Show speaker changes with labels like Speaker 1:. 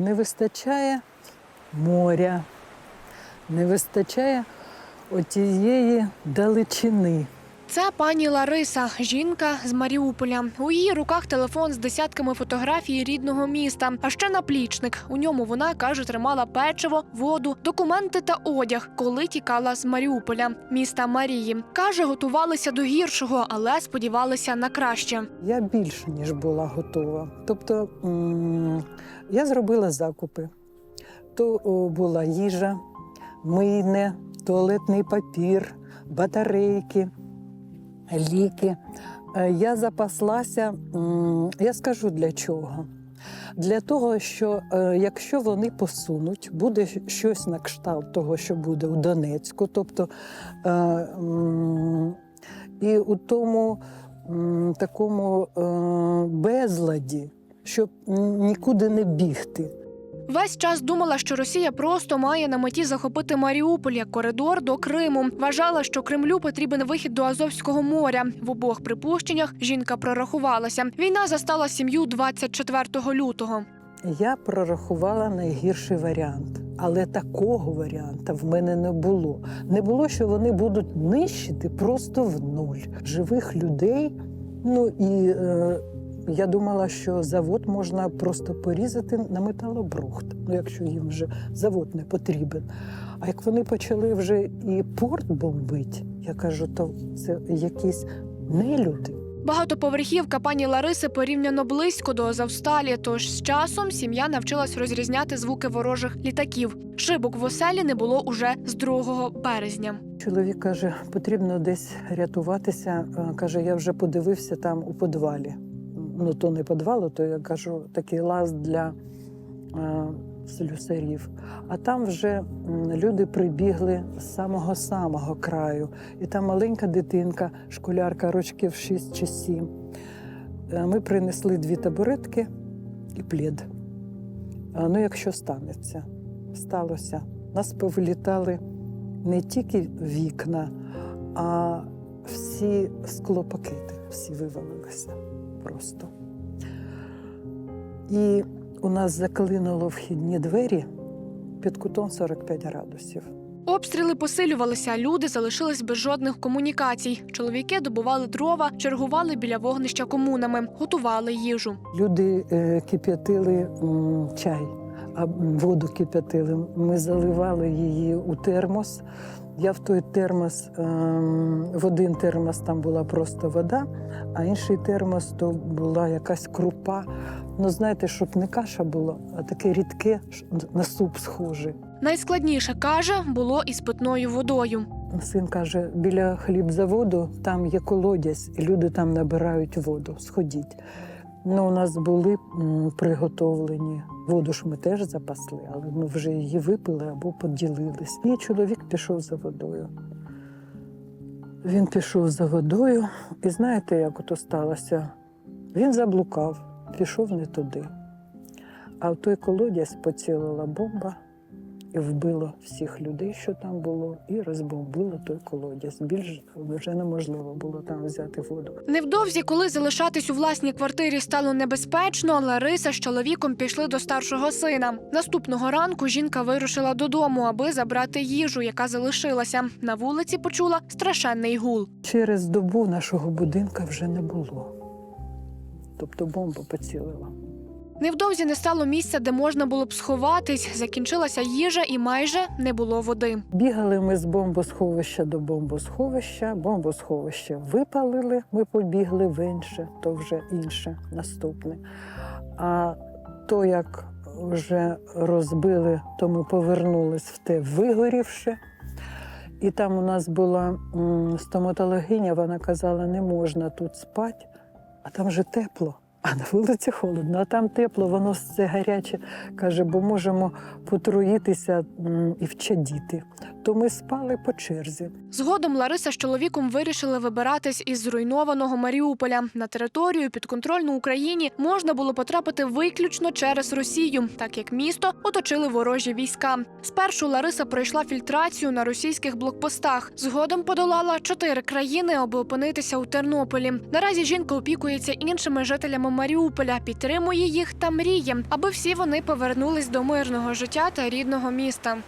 Speaker 1: не вистачає моря, не вистачає отієї далечини.
Speaker 2: Це пані Лариса, жінка з Маріуполя. У її руках телефон з десятками фотографій рідного міста. А ще наплічник. У ньому вона каже, тримала печиво, воду, документи та одяг, коли тікала з Маріуполя, міста Марії. каже, готувалися до гіршого, але сподівалися на краще.
Speaker 1: Я більше ніж була готова. Тобто я зробила закупи. То була їжа, мийне, туалетний папір, батарейки, ліки. Е, Я запаслася, я скажу для чого. Для того, що е, якщо вони посунуть, буде щось на кшталт того, що буде у Донецьку, тобто е, і у тому такому безладі, щоб нікуди не бігти.
Speaker 2: Весь час думала, що Росія просто має на меті захопити Маріуполь як коридор до Криму. Вважала, що Кремлю потрібен вихід до Азовського моря. В обох припущеннях жінка прорахувалася. Війна застала сім'ю 24 лютого.
Speaker 1: Я прорахувала найгірший варіант, але такого варіанта в мене не було. Не було, що вони будуть нищити просто в нуль живих людей. Ну і е, я думала, що завод можна просто порізати на металобрухт, ну якщо їм вже завод не потрібен. А як вони почали вже і порт бомбити, я кажу, то це якісь нелюди.
Speaker 2: Багатоповерхівка пані Лариси порівняно близько до Азовсталі. Тож з часом сім'я навчилась розрізняти звуки ворожих літаків. Шибок в оселі не було уже з 2 березня.
Speaker 1: Чоловік каже, потрібно десь рятуватися. Е, Каже, я вже подивився там у підвалі. Ну, то не підвал, то я кажу, такий лаз для е, слюсарів. А там вже люди прибігли з самого-самого краю. І там маленька дитинка, школярка рочків 6 чи 7. Е, Ми принесли дві табуретки і плід. Ну, якщо станеться, сталося. Нас повилітали не тільки вікна, а всі склопакети, всі вивалилися просто. І у нас заклинуло вхідні двері під кутом 45 градусів.
Speaker 2: Обстріли посилювалися, люди залишились без жодних комунікацій. Чоловіки добували дрова, чергували біля вогнища комунами, готували їжу.
Speaker 1: Люди е, кип'ятили чай, воду кип'ятили. Ми заливали її у термос. Я в той термос, ем, в один термос там була просто вода, а інший термос то була якась крупа. Ну, знаєте, щоб не каша була, а таке рідке на суп схоже.
Speaker 2: Найскладніше каже, було із питною водою.
Speaker 1: Син каже, біля хлібзаводу там є колодязь, і люди там набирають воду. Сходіть. Ну, у нас були приготовлені. Воду ж ми теж запасли, але ми вже її випили або поділились. І чоловік пішов за водою. Він пішов за водою, і знаєте, як ото сталося? Він заблукав, пішов не туди. А в той колодязь поцілила бомба і вбило всіх людей, що там було, і розбомбило той колодязь. Більш вже неможливо було там взяти воду.
Speaker 2: Невдовзі, коли залишатись у власній квартирі стало небезпечно, Лариса з чоловіком пішли до старшого сина. Наступного ранку жінка вирушила додому, аби забрати їжу, яка залишилася. На вулиці почула страшенний гул.
Speaker 1: Через добу нашого будинка вже не було. Тобто бомба поцілила.
Speaker 2: Невдовзі не стало місця, де можна було б сховатись. Закінчилася їжа і майже не було води.
Speaker 1: Бігали ми з бомбосховища до бомбосховища, бомбосховище випалили, ми побігли в інше, то вже інше наступне. А то, як вже розбили, то ми повернулись в те вигорівше. І там у нас була стоматологиня, вона казала, не можна тут спати, а там же тепло. А на вулиці холодно, а там тепло, воно все гаряче. Каже, бо можемо потруїтися і вчадіти. То ми спали по черзі.
Speaker 2: Згодом Лариса з чоловіком вирішили вибиратись із зруйнованого Маріуполя. На територію підконтрольну Україні можна було потрапити виключно через Росію, так як місто оточили ворожі війська. Спершу Лариса пройшла фільтрацію на російських блокпостах. Згодом подолала чотири країни, аби опинитися у Тернополі. Наразі жінка опікується іншими жителями Маріуполя, підтримує їх та мріє, аби всі вони повернулись до мирного життя та рідного міста.